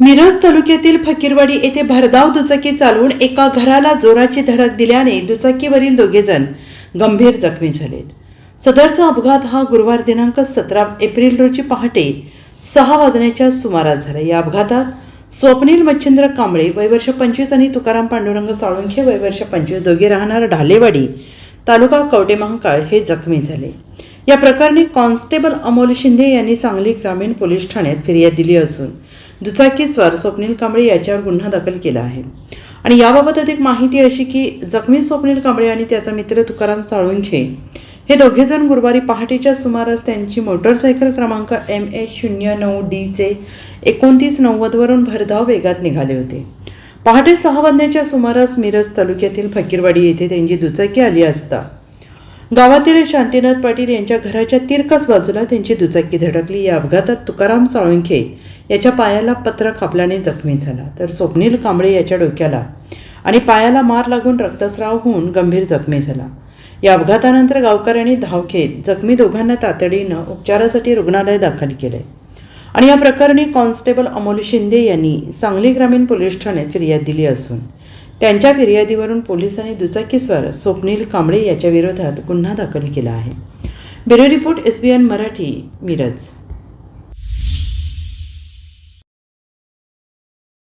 मिरज तालुक्यातील फकीरवाडी येथे भरधाव दुचाकी चालवून एका घराला जोराची धडक दिल्याने दुचाकीवरील दोघेजण गंभीर जखमी झालेत. सदरचा अपघात हा गुरुवार दिनांक सतरा एप्रिल रोजी पहाटे सहा वाजण्याच्या सुमारास झाला. या अपघातात स्वप्नील मच्छिंद्र कांबळे वयवर्ष पंचवीस आणि तुकाराम पांडुरंग साळुंखे वयवर्ष पंचवीस दोघे राहणार ढालेवाडी तालुका कवटेमहांकाळ हे जखमी झाले. या प्रकरणी कॉन्स्टेबल अमोल शिंदे यांनी सांगली ग्रामीण पोलीस ठाण्यात फिर्याद दिली असून दुचाकीस्वार स्वप्नील कांबळे याच्यावर गुन्हा दाखल केला आहे. आणि याबाबत अधिक माहिती अशी की जखमी स्वप्नील कांबळे आणि त्याचा मित्र तुकाराम साळुंखे हे दोघेजण गुरुवारी पहाटेच्या सुमारास त्यांची मोटरसायकल क्रमांक एम एच शून्य नऊ डीचे एकोणतीस नव्वदवरून भरधाव वेगात निघाले होते. पहाटे सहा वाजण्याच्या सुमारास मिरज तालुक्यातील फकीरवाडी येथे त्यांची दुचाकी आली असता. गावातील शांतीनाथ पाटील यांच्या घराच्या तिरकस बाजूला त्यांची दुचाकी धडकली. या अपघातात तुकाराम साळुंखे याच्या पायाला पत्र कापल्याने जखमी झाला. तर स्वप्नील कांबळे याच्या डोक्याला आणि पायाला मार लागून रक्तस्राव होऊन गंभीर जखमी झाला. या अपघातानंतर गावकऱ्यांनी धाव घेत जखमी दोघांना तातडीनं उपचारासाठी रुग्णालय दाखल केले. आणि या प्रकरणी कॉन्स्टेबल अमोल शिंदे यांनी सांगली ग्रामीण पोलीस ठाण्यात फिर्याद दिली असून त्यांच्या फिर्यादीवरून पोलिसांनी दुचाकीस्वार स्वप्नील कांबळे याच्याविरोधात गुन्हा दाखल केला आहे. Bureau report S B N Marathi Miraj.